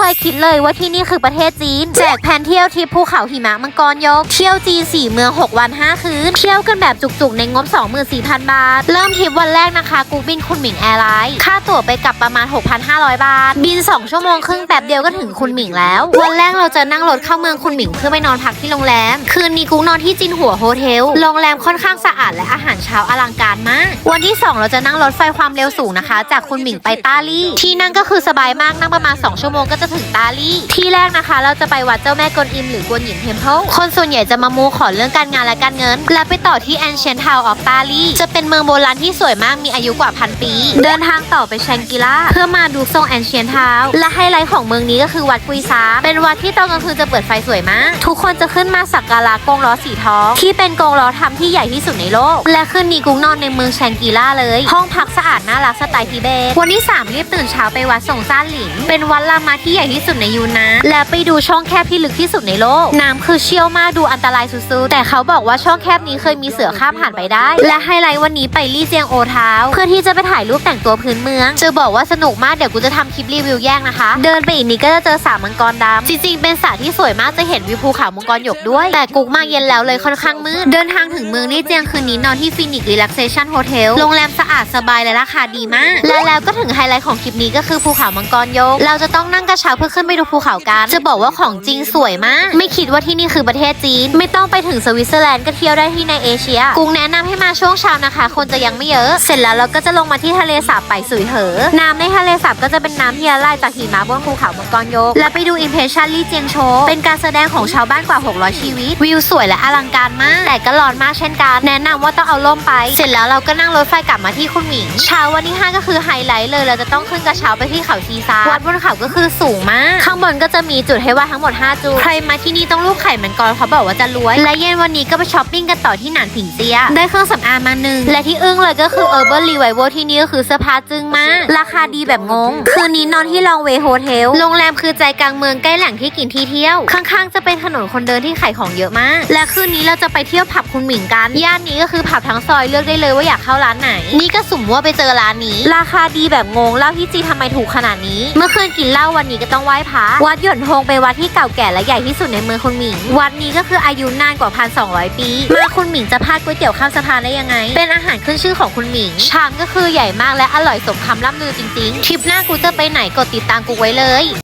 เคยคิดเลยว่าที่นี่คือประเทศจีน แจกแผนเที่ยวทริปภูเขาหิมะมังกรยก เที่ยวจีน4เมือง 6 วัน 5 คืน เที่ยวกันแบบจุกๆ ในงบ 24,000 บาท เริ่มทริปวันแรกนะคะกูบินคุณหมิงแอร์ไลน์ค่าตั๋วไปกลับประมาณ 6,500 บาท บิน 2 ชั่วโมงครึ่งแป๊บเดียวก็ถึงคุณหมิงแล้ว วันแรกเราจะนั่งรถเข้าเมืองคุณหมิงเพื่อไปนอนพักที่โรงแรม คืนนี้กูนอนที่จินหัวโฮเทล โรงแรมค่อนข้างสะอาดและอาหารเช้าอลังการมาก วันที่ 2 เราจะนั่งรถไฟความเร็วสูงนะคะ จากคุณหมิงไปต้าลี่ ที่นั่งก็คือสบายมากนั่งประมาณ 2 ชั่วโมงก็จะถึงตาลี่ ที่แรกนะคะ เราจะไปวัดเจ้าแม่กวนอิมหรือกวนหยินเทมเพลคนส่วนใหญ่จะมามูขอเรื่องการงานและการเงิน และไปต่อที่แอนเชียนทาวออฟตาลี่จะเป็นเมืองโบราณที่สวยมากมีอายุกว่าพันปี เดินทางต่อไปแชงกิล่าเพื่อมาดูทรงแอนเชียนทาวและไฮไลท์ของเมืองนี้ก็คือวัดกุยซาเป็นวัดที่ตอนกลางคืนจะเปิดไฟสวยมาก ทุกคนจะขึ้นมาสักการะกงล้อสีทอง ที่เป็นกงล้อทำที่ใหญ่ที่สุดในโลก และคืนนีกุ้งนอนในเมืองแชงกิล่าเลย ห้องพักสะอาดน่ารักสไตล์ทิเบตวันที่3รีบตื่นเช้าไปวัดสงซ่านหลินเป็นวัดลามาทีที่ใหญ่ที่สุดในยูนนาและไปดูช่องแคบที่ลึกที่สุดในโลก น้ำคือเชี่ยวมากดูอันตรายสุดๆ แต่เขาบอกว่าช่องแคบนี้เคยมีเสือข้ามผ่านไปได้ และไฮไลท์วันนี้ไปลี่เจียงโอทาวเพื่อที่จะไปถ่ายรูปแต่งตัวพื้นเมืองจะบอกว่าสนุกมากเดี๋ยวกูจะทำคลิปรีวิวแยกนะคะ เดินไปอีกนิดก็จะเจอสระมังกรดำจริงๆเป็นสระที่สวยมากจะเห็นวิวภูเขามังกรหยกด้วย แต่กุกมาเย็นแล้วเลยค่อนข้างมืด เดินทางถึงเมืองลี่เจียงคืนนี้นอนที่ฟินิกรีแลกเซชันโฮเทลโรงแรมสะอาดสบายและราคาดีมาก และแล้วก็ถึงไฮไลท์ของคลิปนี้ก็คือภูเขามังกรยก เราจะต้องนั่งกระเช้าเพื่อขึ้นไปดูภูเขากัน จะบอกว่าของจริงสวยมาก ไม่คิดว่าที่นี่คือประเทศจีน ไม่ต้องไปถึงสวิตเซอร์แลนด์ก็เที่ยวได้ที่ในเอเชียกุงแนะนำให้มาช่วงเช้านะคะ คนจะยังไม่เยอะ เสร็จแล้วเราก็จะลงมาที่ทะเลสาบไปสุยเหอ น้ำในทะเลสาบก็จะเป็นน้ำที่ละลายจากหิมะบนภูเขามังกรโยก และไปดูอิมเพรสชันลี่เจียงโชว์เป็นการแสดงของชาวบ้านกว่า 600 ชีวิต วิวสวยและอลังการมาก แต่ก็ร้อนมากเช่นกัน แนะนำว่าต้องเอาร่มไป เสร็จแล้วเราก็นั่งรถไฟกลับมาที่คุณหมิง เช้าวันที่ 5 ก็คือไฮไลท์เลย เราจะต้องขึ้นกระเช้าไปที่เขาชีซาวัดบนเขาก็คือสงมาก ข้างบนก็จะมีจุดให้ว่าทั้งหมด 5 จุด ใครมาที่นี่ต้องรูปไข่มังกรเขาบอกว่าจะรวย และเย็นวันนี้ก็ไปช้อปปิ้งกันต่อที่หนานผิงเจีย ได้เครื่องสำอางมาหนึ่ง และที่อึ้งเลยก็คือ Urban Revival ที่นี่ก็คือเสื้อผ้าจึ้งมาก ราคาดีแบบงง คืนนี้นอนที่ลองเวโฮเทล โรงแรมคือใจกลางเมืองใกล้แหล่งที่กินที่เที่ยว ข้างๆ จะเป็นถนนคนเดินที่ขายของเยอะมาก และคืนนี้เราจะไปเที่ยวผับคุณหมิงกัน ย่านนี้ก็คือผับทั้งซอยเลือกได้เลยว่าอยากเข้าร้านไหน นี่ก็สุ่มว่าไปเจอร้านนี้ ราคาดีแบบงงเหล้าที่จีนทำไมถูกขนาดนี้ เมื่อคืนกินเหล้าวันนี้ก็ต้องไหว้พระวัดหยวนทงเป็นวัดที่เก่าแก่และใหญ่ที่สุดในเมืองคุณหมิง วัดนี้ก็คืออายุนานกว่า 1,200 ปีมาคุณหมิงจะพลาดก๋วยเตี๋ยวข้ามสะพานได้ยังไง เป็นอาหารขึ้นชื่อของคุณหมิง ชามก็คือใหญ่มากและอร่อยสมคำล่ำลือจริงๆ ทริปหน้ากูจะไปไหนกดติดตามกูไว้เลย